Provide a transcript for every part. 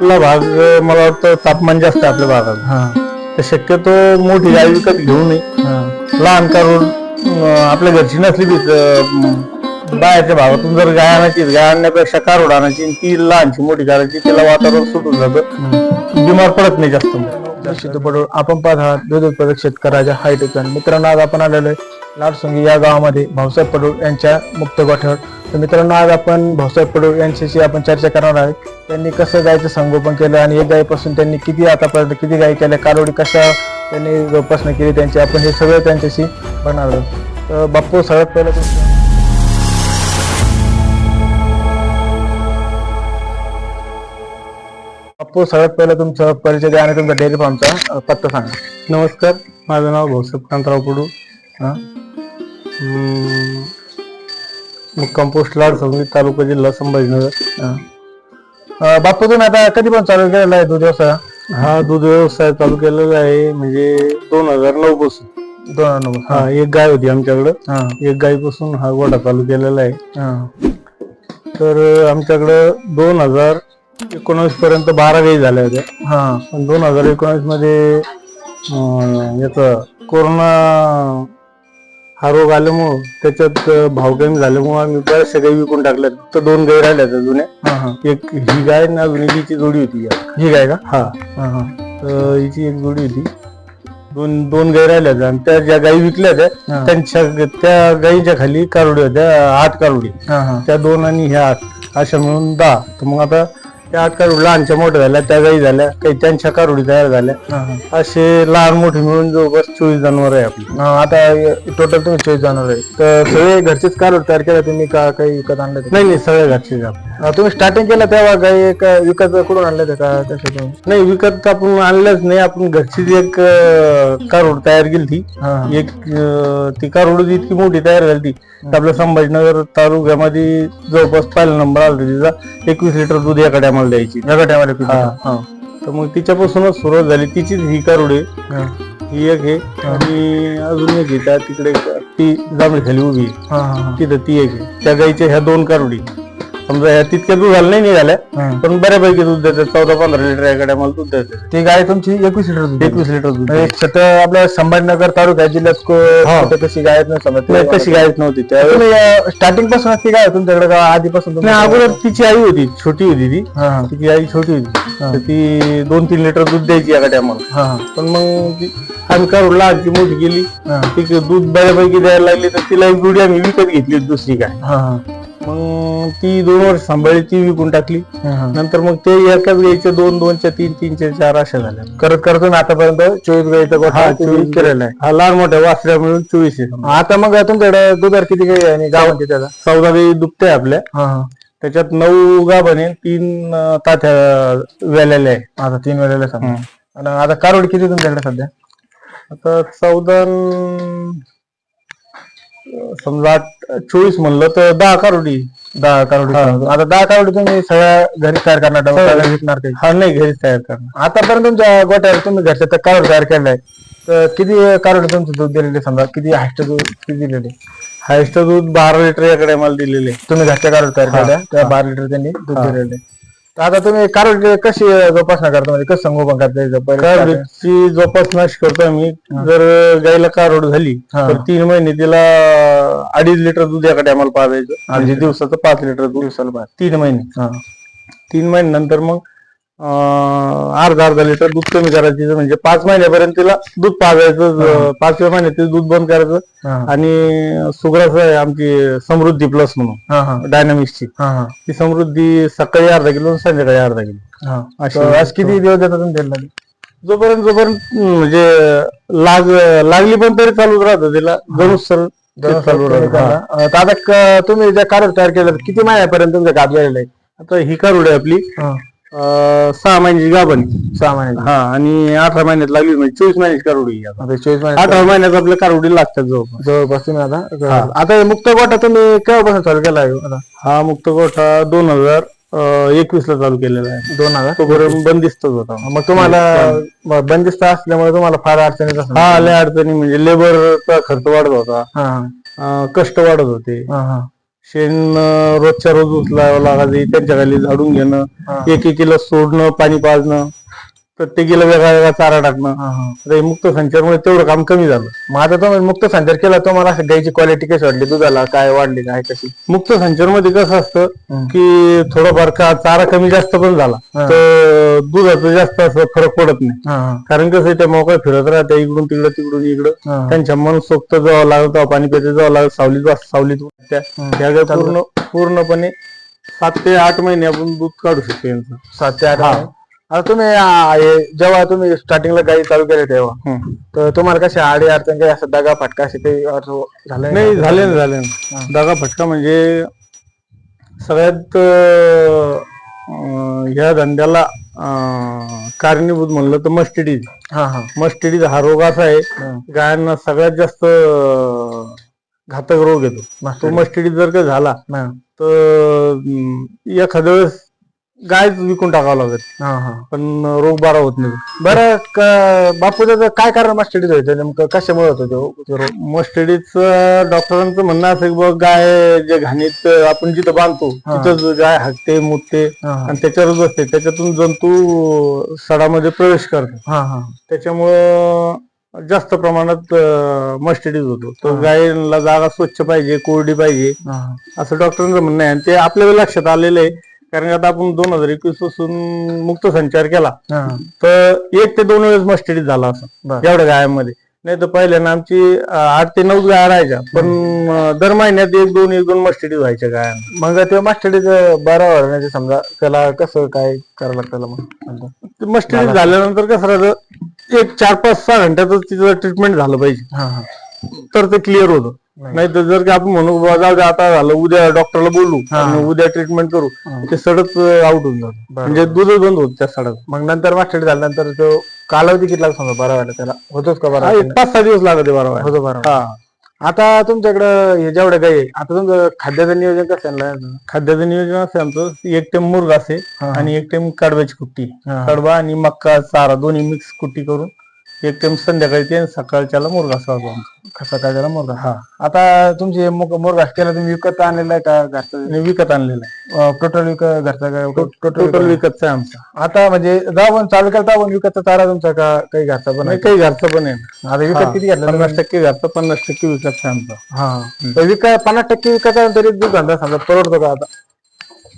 आपला भाग मला वाटतं तापमान जास्त आहे आपल्या भागात. हा. तर शक्यतो मोठी गाय विकत घेऊ नये. लहान काढून अं, आपल्या घरची नसली बी अं, बाहेरच्या भागातून जर गाय आणायची गाय आणण्यापेक्षा कारोड आणायची आणि ती लहानची मोठी करायची त्याला वातावरण सुटून जातं. बिमार पडत नाही जास्त. पडून आपण पाहत आहात दूध उत्पादक शेतकऱ्याच्या हाय ठिकाणी मित्रांनो आज आपण आलेलो आहे लाडसुंगी या गावामध्ये भाऊसाहेब पडूळ यांच्या मुक्त गोठ्यावर. तर मित्रांनो आज आपण भाऊसाहेब पडूळ यांच्याशी आपण चर्चा करणार आहे. त्यांनी कसं गायचं संगोपन केलं आणि एक गायीपासून त्यांनी किती आतापर्यंत किती गायी केल्या कारोडी कशा त्यांनी जोपासना केली त्यांची आपण हे सगळं त्यांच्याशी बनणार आहोत. तर बाप्पू सगळ्यात पहिलं तुमचं बाप्पू सगळ्यात पहिलं तुमचं परिचय द्या आणि तुमचा डेअरी फार्मचा पत्ता सांगा. नमस्कार माझं नाव भाऊसाहेब कांतराव पडू हा मुक्काम पोस्ट लाड सांगली तालुका जिल्हा संभाजीनगर. बाप्पू तुम्ही आता कधी पण चालू केलेला आहे दूध व्यवसाय? हा. दूध व्यवसाय चालू केलेला आहे म्हणजे दोन हजार नऊ पासून. दोन नंबर हा एक गाय होती आमच्याकडं. हा. एक गायीपासून हा गोडा चालू केलेला आहे. हा. तर आमच्याकडं दोन हजार एकोणावीस पर्यंत बारा गायी झाल्या होत्या. हा. पण दोन हजार एकोणीसमध्ये याचं कोरोना हा रोग आल्यामुळं त्याच्यात अं, भाव कमी झाल्यामुळं आम्ही बऱ्याचशा गायी विकून टाकल्या तर दोन गायी राहिल्या त्या जुन्या. हा हा. एक ही गाय ना हिची जोडी होती. या. ही काय का? हा. हा हा. तर हिची एक जोडी होती. दोन दोन गायी राहिल्या होत्या आणि त्या ज्या गायी विकल्या हा. त्या त्यांच्या त्या गायीच्या खाली कारोडी होत्या आठ कारोडी. हा हा. त्या दोन आणि ह्या आठ अशा मिळून दहा. तर मग आता त्या आठ कारोडी लहानच्या मोठ्या झाल्या त्या गायी झाल्या काही त्यांच्या कारोडी तयार झाल्या. असे लहान मोठे मिळून जवळपास चोवीस जनावर आहे आपली. आता टोटल तुम्ही चॉईस जाणार आहे. तर सगळे घरचेच कार तयार केलं तुम्ही का काही विकत आणलं नाही नाही सगळ्या घरचे तुम्ही स्टार्टिंग केलं तेव्हा काही एक विकत कुठून आणलं ते का त्याच्यातून? नाही विकत आपण आणलंच नाही. आपण घरचीच एक कारोड तयार केली ती. एक ती कारोड इतकी मोठी तयार झाली ती आपल्या संभाजीनगर तालुक्यामध्ये जवळपास पहिला नंबर आला तिचा. एकवीस लिटर दूध एका टायमाला द्यायची. या. हा. तर मग तिच्यापासूनच सुरुवात झाली. तिचीच ही कारोड हा. एक आहे. आणि अजून एक आहे. त्या तिकडे ती जांभळी खाली उभी आहे. तिथं ती एक आहे. त्या गाईच्या ह्या दोन कारोडी. समजा ह्या तितक्या दूध झालं नाही निघाल्या हा. पण बऱ्यापैकी दूध देतात. चौदा पंधरा लिटर एका टायमाला दूध देतात. ती गाय तुमची एकवीस लिटर दूध देते. एकवीस लिटर दूध एक छत आपल्या संभाजीनगर तालुका जिल्ह्यात को- हा. कुठं कशी गाय नाही समजत. नाही तशी गायच नव्हती. त्यावेळेस तुम्ही स्टार्टिंगपासून ती गाय तुमच्याकडे का आधीपासून नाही? अगोदर तिची आई होती. छोटी होती ती. हा. हा तिची आई छोटी होती. तर ती दोन तीन लिटर दूध द्यायची टायमाला हा. पण मग ती आम्ही काढून लहानची मोठी गेली. हा. ती दूध बऱ्यापैकी द्यायला लागली तर तिला एक जोडी आम्ही विकत घेतली दुसरी गाय. हा हा. मग ती दोन वर्ष सांभाळली ती विकून टाकली. नंतर मग ते एकाच गाईच्या दोन दोनच्या तीन तीनच्या चार अशा झाल्या. करत करत तुम्ही आतापर्यंत? चोवीस गाईचा गोठा चोवीस केलेला आहे. हा लहान मोठ्या वासऱ्या मिळून चोवीस आहे. आता मग तुमच्याकडे दुधार किती गाई आहे आणि गाव त्याचा चौदा गाई दुभते आपल्या. त्याच्यात नऊ आहे तीन तात्या वेलेल्या आहे आता तीन सांगा आणि आता कारोड किती तुमच्याकडे सध्या? आता चौदा न- समजा चोवीस म्हणलं तर दहा कारोडी दहा कारोडी आता दहा कारोडी तुम्ही सगळ्या घरी तयार करणार सगळ्या. विकणार काही हा नाही घरीच तयार करणार. आतापर्यंत तुमच्या गोट्यावर तुम्ही घरच्या तर कारोड तयार केलाय. तर किती कारोडी तुमचं दूध दिलेले समजा? किती हायस्ट दूध किती दिलेले हायस्ट दूध बारा लिटर याकडे मला दिलेले तुम्ही घरच्या कारोड तयार केल्या त्या. बारा लिटर त्यांनी दूध. दिलेले तर आता तुम्ही कारोड कशी जोपासना करता म्हणजे कसं संगोपन करता याचं? पहिले starting- कारोडीची जोपासना करतो आम्ही जर गाईला कारोड झाली हा. तर तीन महिने तिला अडीच लिटर दूध एका टायमाला पाजायचं म्हणजे दिवसाचं पाच लिटर दूध दिवसाला. तीन महिने. तीन महिन्यानंतर मग अर्धा अर्धा लिटर दूध कमी करायचं म्हणजे पाच महिन्यापर्यंत तिला दूध पाजायचं पाचव्या महिन्यात तिला दूध बंद करायचं. आणि सुग्राचं आहे आमची समृद्धी प्लस म्हणून डायनामिक्सची ती समृद्धी सकाळी अर्धा किलो आणि संध्याकाळी अर्धा किलो. हा. अशी आज किती दिवस देतात त्याला जोपर्यंत जोपर्यंत म्हणजे लाग लागली पण तरी चालूच राहतं तिला. जरूर सर चालू राहतं. आता क- तुम्ही ज्या कारोड तयार केलं किती महिन्यापर्यंत तुमचं गाभ झालेलं आहे? आता ही कारुड आहे आपली. अं, सहा महिन्याची गाभण. सहा महिन्यात हा आणि अठरा महिन्यात लागली म्हणजे चोवीस महिन्याची कारुडी आहे आता. आता चोवीस महिन्यात अठरा महिन्यात आपल्या कारुडी लागतात जवळपास. जवळपास तुम्ही आता आता हे मुक्त गोठा तुम्ही केव्हापासून चालू केला आहे आता? हा मुक्त गोठा दोन हजार एकवीस ला चालू केलेला आहे. दोन हजार? तोपर्यंत बंदिस्तच होता. मग तुम्हाला ब- बंदिस्त असल्यामुळे तुम्हाला फार अडचणी असणार. हा लय अडचणी म्हणजे लेबरचा खर्च वाढत होता. हा. अं, कष्ट वाढत होते. हा हा. शेण रोजच्या रोज उचलावं लागायचे त्यांच्या खाली झाडून घेणं हा. एक एकीला सोडणं पाणी पाजणं प्रत्येकीला वेगळा वेगळा चारा टाकणं हा. आता मुक्त संचारमुळे तेवढं काम कमी झालं मग आता तुम्ही मुक्त संचार केला तुम्हाला असं गाईची क्वालिटी कशी वाटली दुधाला काय वाढली काय कशी मुक्त संचारमध्ये कसं असतं. की थोडंफार का चारा कमी जास्त पण झाला. तर दुधाचं जास्त असं फरक पडत नाही. कारण कसं त्या मोकळ्या फिरत राहत्या इकडून तिकडं तिकडून इकडं. त्यांच्या मनसोक्त जावं लागत पाणी प्यायचं जावं लागत सावलीत सावलीत त्या पूर्ण पूर्णपणे सात ते आठ महिने आपण दूध काढू शकतो यांचं सात ते आठ. आता तुम्ही आ, हे जेव्हा तुम्ही स्टार्टिंगला गाई चालू केले तेव्हा हम्म. तर तुम्हाला कशी आडी अडचण काही असं दगा फटका असे काही असं झालं नाही झाले ना झाले ना. दगा फटका म्हणजे सगळ्यात अं, ह्या धंद्याला अं, कारणीभूत म्हणलं तर मस्टडीज हा हा. मस्टडीज हा रोग असा आहे. गायांना सगळ्यात जास्त अं, घातक रोग येतो. तो मस्टडीज जर का झाला हा, तर अं, एखाद्या वेळेस गायच विकून टाकावं लागत हा, हा. पण रोग बारा होत नाही बरं क- तर काय कारण मास्टडीज व्हायचं नेमकं कशामुळे होतं तो रोग? मस्टडीच डॉक्टरांचं म्हणणं असं की बुवा गाय जे घाणीत आपण जिथं बांधतो हा. तिथं गाय हाकते मुतते हा, हा. आणि त्याच्यावरच बसते त्याच्यातून जंतू सडामध्ये प्रवेश करतात हा, हा. त्याच्यामुळं जास्त प्रमाणात मस्टडीज होतो तर हा. गायला जागा स्वच्छ पाहिजे कोरडी पाहिजे हा. असं डॉक्टरांचं म्हणणं आहे आणि ते आपल्या लक्षात आलेलं आहे कारण आता आपण दोन हजार एकवीसपासून मुक्त संचार केला. हा. तर एक ते दोन वेळेस मस्टडीज झाला असं. बरं. एवढ्या गायांमध्ये. नाही तर पहिल्यानं आमची अं, आठ ते नऊ गाया राहायच्या. पण अं, दर महिन्यात एक दोन एक दोन मस्टडीज व्हायच्या गायांना. मग ते मास्टडीज बरं व्हायचं समजा. त्याला कसं काय करावं लागतं त्याला मग? नंतर? मस्टडीज झाल्यानंतर कसं राहतं एक चार पाच सहा घंट्यातच तिचं ट्रीटमेंट झालं पाहिजे. हा, हा. तर ते क्लिअर होतं नाही. तर जर का आपण म्हणू बुवा जाऊ दे आता झालं उद्या डॉक्टरला बोलू. आणि उद्या ट्रीटमेंट करू. ते सडच आउट होऊन जातं. म्हणजे दूधच बंद होत त्या सडक मग नंतर मास्टडीज झाल्यानंतर तो कालावधी किती लागतो समजा बरा व्हायला त्याला होतोच का बरा एक पाच सहा दिवस लागते बरोबर होतो बरा हा आता तुमच्याकडं हे जेवढे गाई आहे, आता तुमचं खाद्याचं नियोजन कसं आहे? खाद्याचं नियोजन असं आमचं एक टाइम मुर्गा असे. आणि एक टाइम कडव्याची कुट्टी हा. कडबा आणि मक्का चारा दोन्ही मिक्स कुट्टी करून एक टाइम संध्याकाळी ते सकाळच्याला मुर्गा असतो आमचा. त्याला मुर्गा? हा. आता तुमची मुर्गा केला तुम्ही विकत आणलेला आहे का घरचं? आणि विकत आणलेला आहे. टोटल विकत घरचा काय टोटल टोटल विकतचा आहे आमचा. आता म्हणजे जाऊ पण चालू करता पण विकतचा चारा तुमचा का काही घरचा पण नाही काही घरचं पण आहे. आता विकत किती घेतला पन्नास टक्के घरचं पन्नास टक्के विकतचा आहे आमचा. हा. तर विकत पन्नास टक्के विकत आहे तरी दूध धंदा समजा परवडतो का आता?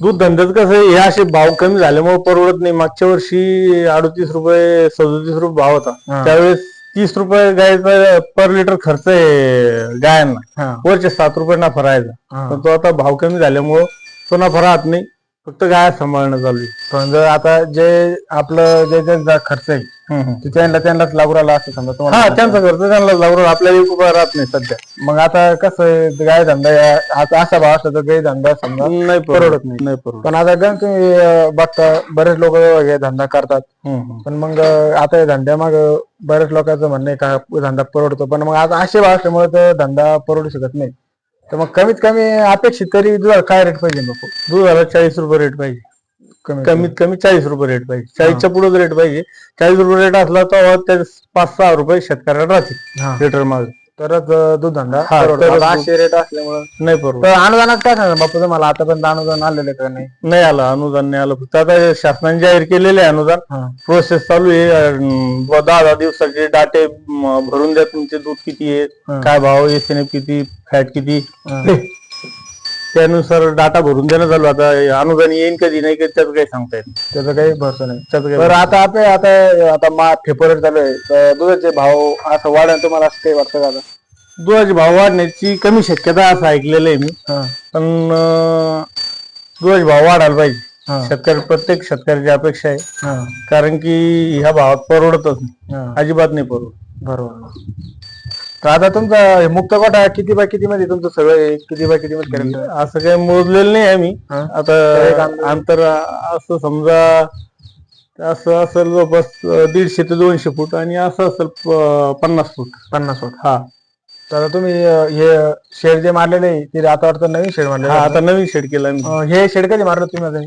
दूध धंद्याचं कसं आहे, हे असे भाव कमी झाल्यामुळे परवडत नाही. मागच्या वर्षी अडतीस रुपये सदोतीस रुपये भाव होता. त्यावेळेस तीस रुपये गायचा पर लिटर खर्च आहे गायांना. हा. वरचे सात रुपये नफा राहायचा. हा. पण तो आता भाव कमी झाल्यामुळं तो नफा राहत नाही. फक्त गाय सांभाळणं चालू आहे. पण जर आता जे आपलं जे जे जा- खर्च आहे ते त्यांना त्यांनाच लागू राहिला असं समजा हा तुम्हाला त्यांचा खर्च त्यांना लागून आपल्याला एक रुपया राहत नाही सध्या. मग आता कसं आहे गाय धंदा या- आता असा भाव असला तर गाय धंदा समजा नाही परवडत नाही. नाही परवडत. पण आता गण तुम्ही अं, बघता बरेच लोक धंदा करतात. हम्म, हम्म. पण मग अं, आता या धंद्यामाग बऱ्याच लोकांचं म्हणणं आहे का धंदा परवडतो. पण मग आता असे भाव असल्यामुळे तर धंदा परवडू शकत नाही. तर मग कमीत कमी अपेक्षित तरी दुधाला काय रेट पाहिजे नको दुधाला चाळीस रुपये रेट पाहिजे. कमीत कमी. चाळीस रुपये रेट पाहिजे. चाळीसच्या पुढे रेट पाहिजे. चाळीस रुपये रेट असला तर पाच सहा रुपये शेतकऱ्याला राहतील. लिटर माग तरच दूध धंदा हा. तरच असे रेट असल्यामुळे. नाही परवडत. तर अनुदानात काय सांगा बापू तुम्हाला आतापर्यंत अनुदान आलेलं का नाही? नाही आलं अनुदान नाही आलं. फक्त आता हे शासनाने जाहीर केलेले आहे अनुदान. हा. प्रोसेस चालू आहे. अं, ब- दहा दहा दिवसाचे डाटे म, भरून द्या तुमचे दूध किती आहे हा. काय भाव एस एन किती फॅट किती. त्यानुसार डाटा भरून देणं चालू. आता अनुदान येईन कधी नाही कधी त्याचं काही सांगता येत नाही. त्याचा काही भरोसा नाही. त्याचं काही तर आता आता आता मा फेब्रुवारी चालू आहे. तर दुधाचे भाव असं वाढेल तुम्हाला? असं काही वाटतं का आता? दुधाचे भाव वाढण्याची कमी शक्यता असं ऐकलेलं आहे मी. हा. पण अं, दुधाचे भाव वाढायला पाहिजे. हा. शेतकरी प्रत्येक शेतकऱ्याची अपेक्षा आहे. हा. कारण की ह्या भावात परवडतच नाही. हा. अजिबात नाही परवडत. बरोबर. तर आता तुमचा हे मुक्त गोठा किती बाय किती मध्ये तुमचं सगळं आहे? किती बाय किती मध्ये करायचं असं काही मोजलेलं नाही आम्ही. हा. आता. अंतर असं समजा असं असेल जवळपास दीडशे ते दोनशे फूट आणि असं असेल प- पन्नास फूट. पन्नास फूट. हा. तर आता तुम्ही अं, हे शेड जे मारलेले आहे ते आता वाटतं नवीन शेड मारले हा आता नवीन शेड केला आम्ही. हे शेड कधी मारलं तुम्ही आता?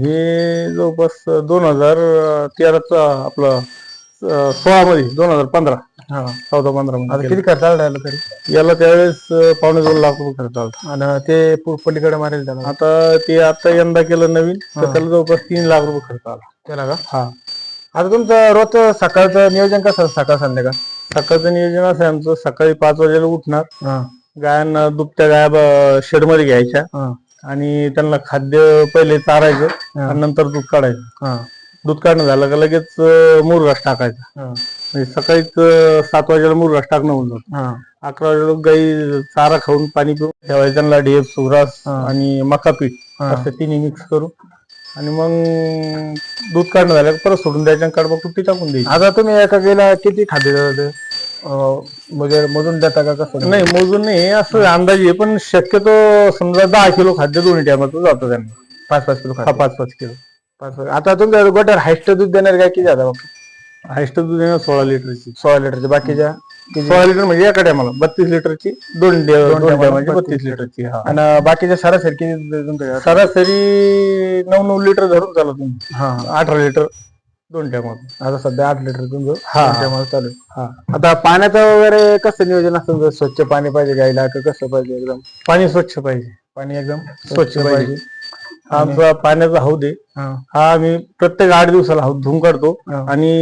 हे जवळपास दोन हजार तेराचा आपलं सोळा मध्ये दोन हजार पंधरा. हा. चौदा पंधरा आता मध्ये किती खर्च आला याला तरी. याला त्यावेळेस अं, पावणे दोन लाख रुपये खर्च आला. आणि ते पु- पलीकडे मारेल त्याला? आता ते आता यंदा केलं नवीन तर त्याला जवळपास तीन लाख रुपये खर्च आला. त्याला का? हा. आता तुमचं रोज सकाळचं नियोजन कसं असतं? सकाळ संध्याकाळ? सकाळचं नियोजन असं आहे आमचं सकाळी पाच वाजेला उठणार. हा. गायांना दुभत्या गाया शेडमध्ये घ्यायच्या. हा. आणि त्यांना खाद्य पहिले चारायचं आणि नंतर दूध काढायचं. हा. दूध काढणं झालं का लगेच अं, मुरघास टाकायचा. हा. म्हणजे सकाळीच अं, सात वाजेला मुरघास टाकणं होऊन जातं हा. अकरा वाजेला गाई चारा खाऊन पाणी पिऊन ठेवायचं त्यांना ढेप सुग्रास आणि मका पीठ. असं तिन्ही मिक्स करून आणि मग दूध काढणं झालं परत सोडून द्यायचं आणि कडबा कुट्टी टाकून द्यायची. आता तुम्ही एका गेला किती खाद्य देता? ते? अं, म्हणजे मोजून देता का कसं? नाही मोजून नाही असं अंदाजे आहे, पण शक्यतो समजा दहा किलो खाद्य दोन्ही टायमाचं जातं त्यांना. पाच पाच किलो पाच पाच किलो. पाच आता तुमच्या गोट्यावर हायस्ट दूध देणार काय किती आता हायस्ट दूध येणार सोळा लिटरची. सोळा लिटरचे. बाकीच्या सोळा लिटर म्हणजे एका टायमाला बत्तीस लिटरची दोन डे- दोन टायमाची बत्तीस लिटरची हा. आणि बाकीच्या सरासरी किती देता सरासरी नऊ नऊ लिटर धरून चालत तुम्ही हा अठरा लिटर दोन टायमात आता सध्या आठ लिटर तुमचं हा. चालू आहे. हा. आता पाण्याचं वगैरे कसं नियोजन असतं? तुमचं? स्वच्छ पाणी पाहिजे गायला का कसं पाहिजे एकदम? पाणी स्वच्छ पाहिजे. पाणी एकदम स्वच्छ पाहिजे. आमचा पाण्याचा हौद आहे. हा. हा आम्ही प्रत्येक आठ दिवसाला हौद धुवून काढतो. हा. आणि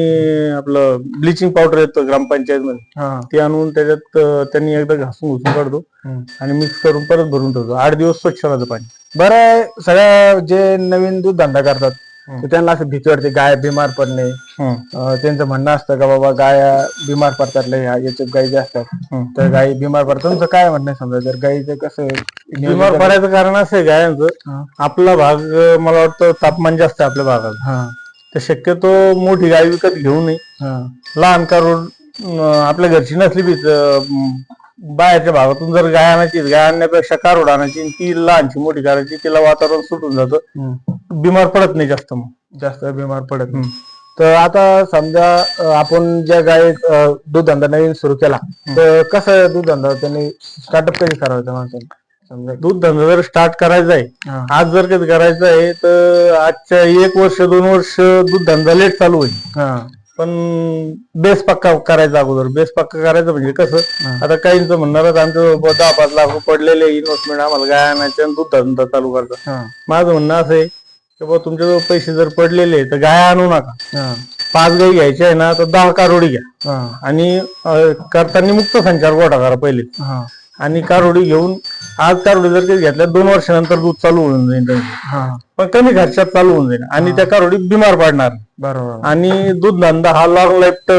आपलं ब्लिचिंग पावडर येतं ग्रामपंचायत मध्ये हा. ते आणून त्याच्यात अं, त्यांनी एकदा घासून घुसून काढतो. हम्म. आणि मिक्स करून परत भरून ठेवतो. आठ दिवस स्वच्छ राहतं पाणी. बरं सगळ्या जे नवीन दूध धंदा करतात. तर त्यांना असं भीती वाटते गाय बिमार पडणे. अं, त्यांचं म्हणणं असतं का बाबा गाय बिमार पडतात लय ह्या याच्यात गायी जे असतात. तर गायी बिमार पडतात तुमचं काय म्हणणं आहे समजा जर गायीचं कसं बिमार? पडायचं कारण असं आहे गायांचं. आपला भाग अं, मला वाटतं तापमान जास्त आहे आपल्या भागात हा तर शक्यतो मोठी गाय विकत घेऊ नये हा लहान कारून अं, आपल्या घरची नसली बी तर, अं, बाहेरच्या भागातून जर गाय आणायची गाय आणण्यापेक्षा कारोड आणायची आणि ती लहानची मोठी करायची तिला वातावरण सुटून जातं हम्म. बिमार पडत नाही जास्त मग. जास्त बिमार पडत नाही. तर आता समजा अं, आपण ज्या गाय अं, दूध धंदा नवीन सुरू केला तर कसं दूध धंदा त्यांनी स्टार्टअप कधी करायचं माणसाने? समजा दूध धंदा जर स्टार्ट करायचा आहे हा. आज जर कधी करायचं आहे तर आजच्या एक वर्ष दोन वर्ष दूध धंदा लेट चालू होईल. हा. पण बेस पक्का करायचा अगोदर. बेस पक्का करायचं म्हणजे कसं. आता काहींचं म्हणणारच आमचं दहा पाच लाख रुपये पडलेले इन्व्हेस्टमेंट आम्हाला गाय आणायचे आणि दूध धंदा चालू करायचा. हा. माझं म्हणणं असं आहे की बाबा तुमच्याजवळ पैसे जर पडलेले तर गाय आणू नका. हा. पाच गाई घ्यायच्या आहे ना तर दहा कारोडी घ्या. हा. आणि अं, करताना मुक्त संचार गोठा करा पहिले. हा. आणि कारोडी घेऊन आज कारोडी जर काही घेतल्या दोन वर्षानंतर दूध चालू होऊन जाईल. हा. पण कमी खर्चात चालू होऊन जाईल आणि त्या कारोडी बिमार पडणार. बरोबर. आणि दूध धंदा हा लॉंग लाईफ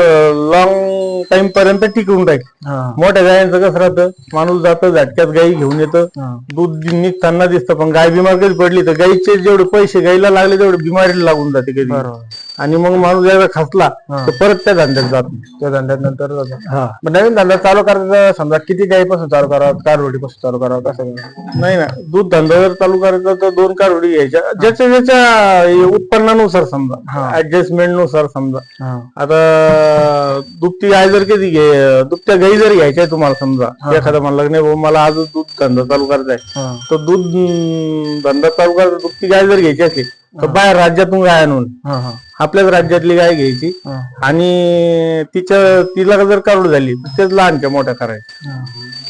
लॉंग टाइम पर्यंत टिकून राहील. हा. मोठ्या गायांचं कसं राहतं? माणूस जातं झटक्यात गाई घेऊन येतं. हा. दूध निघताना दिसतं पण गाय बिमार कधी पडली तर गाईचे जेवढे पैसे गाईला लागले तेवढे बिमारीला लागून जाते कधी. बरोबर. आणि मग माणूस एकदा खसला हा. तर परत त्या धंद्यात जात. नाही. त्या धंद्यात नंतर जातो. हा. मग नवीन धंदा चालू करायचा समजा किती गाईपासून चालू करावं कारपासून चालू करावं कसं करावं? नाही ना दूध धंदा जर चालू करायचा तर दोन कारोडी घ्यायच्या. ज्याच्या ज्याच्या उत्पन्नानुसार समजा. ऍडजस्टमेंटनुसार समजा. आता दुभती गाय जर कधी घे दुभत्या गाई जर घ्यायच्या तुम्हाला समजा. एखादा म्हणलं नाही मला आज दूध धंदा चालू करायचा आहे. तर दूध धंदा चालू करायचा दुभती गाय जर घ्यायची असली तर बाहेर राज्यातून गाय आणून आपल्याच राज्यातली गाय घ्यायची. आणि तिच्या तिला जर कारोड झाली तर तेच लहानच्या मोठ्या करायच्या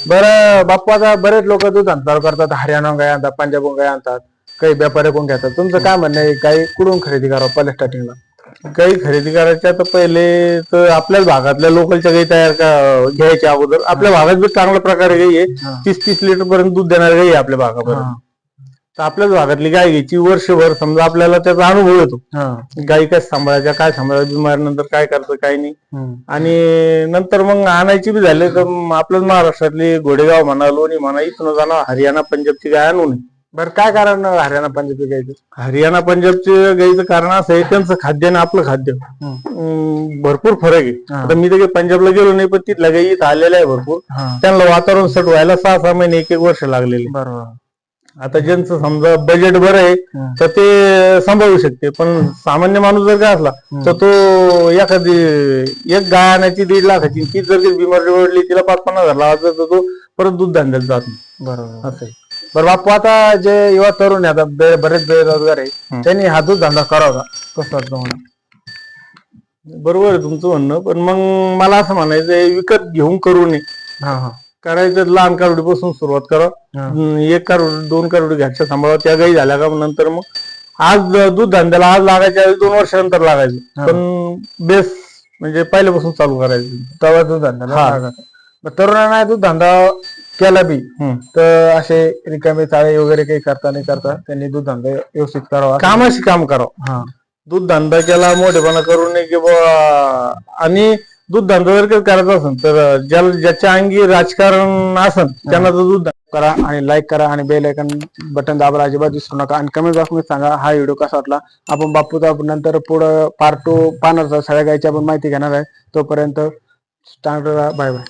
बरं बाप्पा आता बरेच लोक दूध चालू करतात हरियाणा गाय आणतात पंजाब गाय आणतात काही व्यापारी कोण घेतात. तुमचं काय म्हणणं आहे? गाई कुठून खरेदी करावं पहिल्या स्टार्टिंगला गाई खरेदी करायच्या तर पहिले तर आपल्याच भागातल्या लोकलच्या गाई तयार का- घ्यायच्या अगोदर. आपल्या भागात बी चांगल्या प्रकारे गाई आहे. तीस तीस लिटर पर्यंत दूध देणारी गाई आहे आपल्या भागापर्यंत तर आपल्याच भागातली गाय घ्यायची. वर्षभर समजा आपल्याला त्याचा अनुभव येतो. गाई काय सांभाळायच्या काय सांभाळायच्या बिमारीनंतर काय करतं काय नाही. आणि नंतर मग आणायची बी झाली तर आपल्याच महाराष्ट्रातली घोडेगाव म्हणा लोणी म्हणा इथून जाणं हरियाणा पंजाबची गाय आणू नये बरं काय कारण हरियाणा पंजाबी गायचं? हरियाणा पंजाबचे गाईचं कारण असं आहे त्यांचं खाद्य आणि आपलं खाद्य. भरपूर फरक आहे. आता मी तर पंजाबला गेलो नाही पण तिथल्या इथं आलेल्या आहे भरपूर. त्यांना वातावरण सेट व्हायला सहा सहा महिने एक एक वर्ष लागलेले. बरोबर. आता ज्यांचं समजा बजेट बरं आहे. तर ते सांभाळू शकते. पण सामान्य माणूस जर काय असला तर तो एखादी एक गाय आणायची दीड लाखाची ती जर बिमारी ओढली तिला पाच पन्नास हजार लावायचा तर तो परत दूध धंद्यात जात नाही. बरोबर. असं आहे. बरं बापू आता जे युवा तरुण आहे आता बे- बरेच बेरोजगार आहे. त्यांनी हा दूध धंदा करावा का कसं वाटतं मला बरोबर आहे तुमचं म्हणणं पण मग मला असं म्हणायचं आहे, विकत घेऊन करू नये. हा हा. करायचं लहान कारोडीपासून सुरुवात करा. एक कारोडी दोन कारोडी घ्यायच्या सांभाळा. त्या गाई झाल्या का नंतर मग आज दूध धंद्याला आज लागायच्या वेळी दोन वर्षानंतर लागायचं. हा. पण बेस म्हणजे पहिल्यापासून चालू करायचं. तेव्हा दूध धंदा हा. मग तरुणांना दूध धंदा केला बी हम्म. तर असे रिकामे चाळे वगैरे काही करता नाही करता त्यांनी दूध धंदा व्यवस्थित करावा. कामाशी काम करावं. हा. दूध धंदा केला मोठेपणा करू नये किंवा आणि दूध धंदा जर काही करायचा असेल तर ज्याला ज्याच्या अंगी राजकारण असेल त्यांना तर दूध करा आणि लाईक करा आणि बेल आयकन बटन दाबायला अजिबात विसरू नका. आणि कमेंट बॉक्समध्ये सांगा हा व्हिडिओ कसा वाटला? आपण बापूचा नंतर पुढं पार्ट टू पाहणार सगळ्या गायची आपण माहिती घेणार आहे. तोपर्यंत स्टार्ट बाय बाय